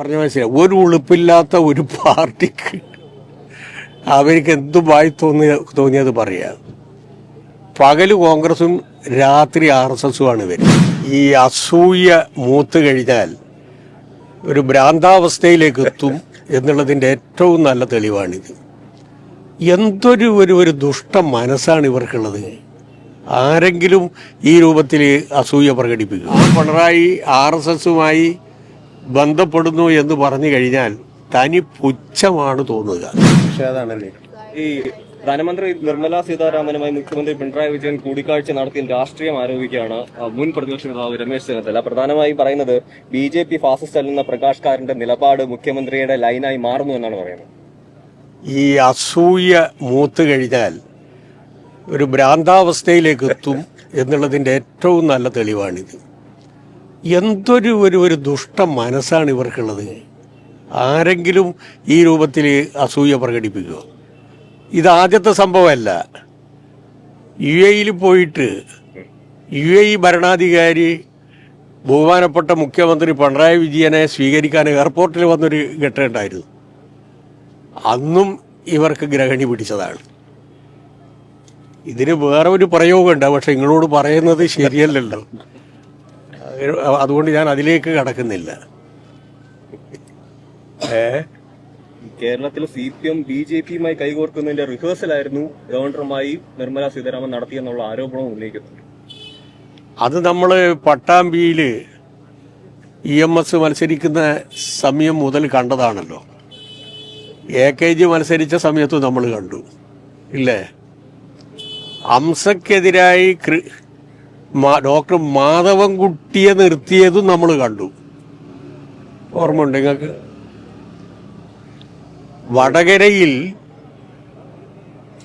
പറഞ്ഞ മനസ്സിലായി. ഒരു ഉളുപ്പില്ലാത്ത ഒരു പാർട്ടിക്ക് അവർക്ക് എന്തുമായി തോന്നി തോന്നിയത് പറയാം. പകൽ കോൺഗ്രസും രാത്രി ആർ എസ് എസുമാണ് ഇവർ ഈ അസൂയ മൂത്ത് കഴിഞ്ഞാൽ ഒരു ഭ്രാന്താവസ്ഥയിലേക്ക് എത്തും എന്നുള്ളതിന്റെ ഏറ്റവും നല്ല തെളിവാണിത്. എന്തൊരു ഒരു ഒരു ദുഷ്ട മനസ്സാണ് ഇവർക്കുള്ളത്. ആരെങ്കിലും ഈ രൂപത്തിൽ അസൂയ പ്രകടിപ്പിക്കും. പിണറായി ആർ എസ് എസുമായി ബന്ധപ്പെടുന്നു എന്ന് പറഞ്ഞു കഴിഞ്ഞാൽ തനി പുച്ഛമാണ് തോന്നുക. പക്ഷെ അതാണല്ലേ? ഈ ധനമന്ത്രി നിർമ്മല സീതാരാമനുമായി മുഖ്യമന്ത്രി പിണറായി വിജയൻ കൂടിക്കാഴ്ച നടത്തി രാഷ്ട്രീയം ആരോപിക്കുകയാണ് മുൻ പ്രതിപക്ഷ നേതാവ് രമേശ് ചെന്നിത്തല. പ്രധാനമായും പറയുന്നത് ബി ജെ പി ഫാസിസ്റ്റ് അല്ലെന്ന പ്രകാശ് കാരന്റെ നിലപാട് മുഖ്യമന്ത്രിയുടെ ലൈനായി മാറുന്നു എന്നാണ് പറയുന്നത്. ഈ അസൂയ മൂത്ത് കഴിഞ്ഞാൽ ഒരു ഭ്രാന്താവസ്ഥയിലേക്ക് എത്തും എന്നുള്ളതിന്റെ ഏറ്റവും നല്ല തെളിവാണിത്. എന്തൊരു ഒരു ഒരു ദുഷ്ട മനസ്സാണ് ഇവർക്കുള്ളത്? ആരെങ്കിലും ഈ രൂപത്തിൽ അസൂയ പ്രകടിപ്പിക്കുക ഇതാദ്യത്തെ സംഭവമല്ല. യു എയിൽ പോയിട്ട് യു എ ഭരണാധികാരി ബഹുമാനപ്പെട്ട മുഖ്യമന്ത്രി പിണറായി വിജയനെ സ്വീകരിക്കാൻ എയർപോർട്ടിൽ വന്നൊരു ഘട്ടമുണ്ടായിരുന്നു അന്നും ഇവർക്ക് ഗ്രഹണി പിടിച്ചതാണ്. ഇതിന് വേറെ ഒരു പ്രയോഗമുണ്ട്. പക്ഷെ നിങ്ങളോട് പറയുന്നത് ശരിയല്ലല്ലോ. അതുകൊണ്ട് ഞാൻ അതിലേക്ക് കടക്കുന്നില്ല. ഏ? കേരളത്തിൽ C P M B J പിയുമായി കൈകോർക്കുന്നതിന്റെ റിഹേഴ്സലായിരുന്നു ഗവർണറുമായി നിർമ്മല സീതാരാമൻ നടത്തിയെന്നുള്ള ആരോപണം ഉന്നയിക്കുന്നു. അത് നമ്മൾ പട്ടാമ്പിയിൽ ഇ എം എസ് മത്സരിക്കുന്ന സമയം മുതൽ കണ്ടതാണല്ലോ. എ കെ ജി മത്സരിച്ച സമയത്ത് നമ്മൾ കണ്ടു. ഇല്ലേ? അംസക്കെതിരായി ഡോക്ടർ മാധവൻ മാധവൻകുട്ടിയെ നിർത്തിയതും നമ്മൾ കണ്ടു. ഓർമ്മയുണ്ട് നിങ്ങൾക്ക്? വടകരയിൽ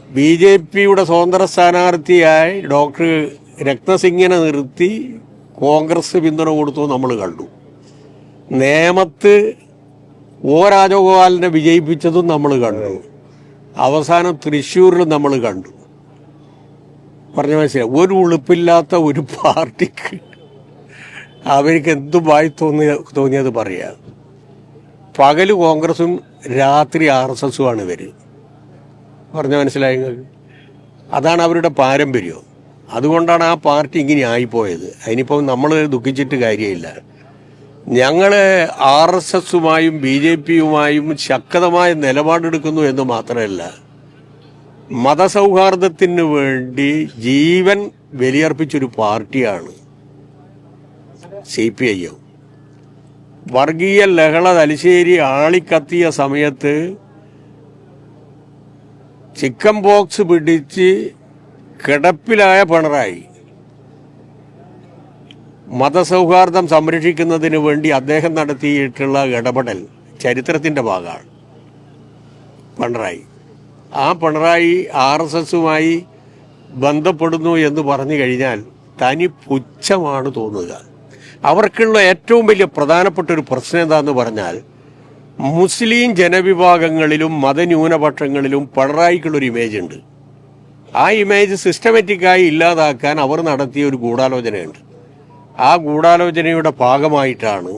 ബി ജെ പിയുടെ സ്വതന്ത്ര സ്ഥാനാർത്ഥിയായി ഡോക്ടർ രത്നസിംഗിനെ നിർത്തി കോൺഗ്രസ് പിന്തുണ കൊടുത്തു നമ്മൾ കണ്ടു. നേമത്ത് ഒ രാജഗോപാലിനെ വിജയിപ്പിച്ചതും നമ്മൾ കണ്ടു. അവസാനം തൃശ്ശൂരിൽ നമ്മൾ കണ്ടു. പറഞ്ഞ മനസ്സിലായി. ഒരു ഉളുപ്പില്ലാത്ത ഒരു പാർട്ടിക്ക് അവർക്ക് എന്തുമായി തോന്നിയ തോന്നിയത് പറയാം. പകൽ കോൺഗ്രസും രാത്രി ആർ എസ് എസുമാണ് ഇവർ പറഞ്ഞ മനസ്സിലായി അതാണ് അവരുടെ പാരമ്പര്യം. അതുകൊണ്ടാണ് ആ പാർട്ടി ഇങ്ങനെ ആയിപ്പോയത്. അതിനിപ്പോൾ നമ്മൾ ദുഃഖിച്ചിട്ട് കാര്യമില്ല. ഞങ്ങൾ ആർ എസ് എസുമായും ബി ജെ പിയുമായും ശക്തമായ നിലപാടെടുക്കുന്നു എന്ന് മാത്രമല്ല മതസൗഹാർദ്ദത്തിന് വേണ്ടി ജീവൻ ബലിയർപ്പിച്ചൊരു പാർട്ടിയാണ് സി പി ഐ എം. വർഗീയ ലഹള തലശ്ശേരി ആളിക്കത്തിയ സമയത്ത് ചിക്കൻ ബോക്സ് പിടിച്ച് കിടപ്പിലായ പിണറായി. മതസൗഹാർദ്ദം സംരക്ഷിക്കുന്നതിന് വേണ്ടി അദ്ദേഹം നടത്തിയിട്ടുള്ള ഇടപെടൽ ചരിത്രത്തിന്റെ ഭാഗമാണ് പിണറായി. ആ പിണറായി ആർ എസ് എസുമായി ബന്ധപ്പെടുന്നു എന്ന് പറഞ്ഞു കഴിഞ്ഞാൽ തനി പുച്ഛമാണ് തോന്നുക. അവർക്കുള്ള ഏറ്റവും വലിയ പ്രധാനപ്പെട്ട ഒരു പ്രശ്നം എന്താന്ന് പറഞ്ഞാൽ മുസ്ലിം ജനവിഭാഗങ്ങളിലും മതന്യൂനപക്ഷങ്ങളിലും പിണറായിക്കുള്ളൊരു ഇമേജ് ഉണ്ട്. ആ ഇമേജ് സിസ്റ്റമാറ്റിക്കായി ഇല്ലാതാക്കാൻ അവർ നടത്തിയ ഒരു ഗൂഢാലോചനയുണ്ട്. ആ ഗൂഢാലോചനയുടെ ഭാഗമായിട്ടാണ്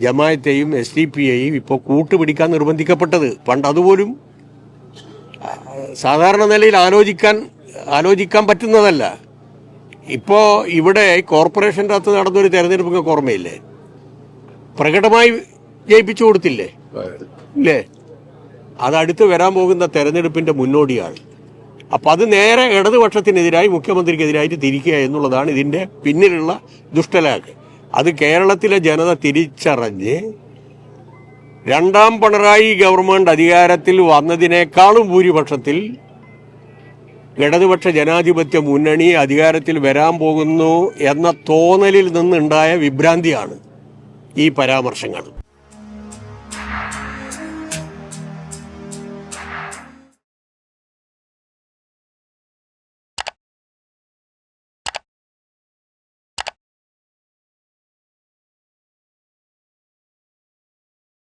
ജമായത്തെയും എസ് ഡി പി യെയും ഇപ്പോൾ കൂട്ടുപിടിക്കാൻ നിർബന്ധിക്കപ്പെട്ടത്. പണ്ട് അതുപോലും സാധാരണ നിലയിൽ ആലോചിക്കാൻ ആലോചിക്കാൻ പറ്റുന്നതല്ല. ഇപ്പോൾ ഇവിടെ കോർപ്പറേഷന്റെ അകത്ത് നടന്നൊരു തെരഞ്ഞെടുപ്പൊക്കെ ഓർമ്മയില്ലേ? പ്രകടമായി ജയിപ്പിച്ചു കൊടുത്തില്ലേ? ഇല്ലേ? അത് വരാൻ പോകുന്ന തെരഞ്ഞെടുപ്പിന്റെ മുന്നോടിയാണ്. അപ്പം അത് നേരെ ഇടതുപക്ഷത്തിനെതിരായി മുഖ്യമന്ത്രിക്കെതിരായിട്ട് തിരിക്കുക എന്നുള്ളതാണ് ഇതിന്റെ പിന്നിലുള്ള ദുഷ്ടലാക്ക് അത് കേരളത്തിലെ ജനത തിരിച്ചറിഞ്ഞ് രണ്ടാം പിണറായി ഗവൺമെന്റ് അധികാരത്തിൽ വന്നതിനേക്കാളും ഭൂരിപക്ഷത്തിൽ ഇടതുപക്ഷ ജനാധിപത്യ മുന്നണി അധികാരത്തിൽ വരാൻ പോകുന്നു എന്ന തോന്നലിൽ നിന്നുണ്ടായ വിഭ്രാന്തിയാണ് ഈ പരാമർശങ്ങൾ.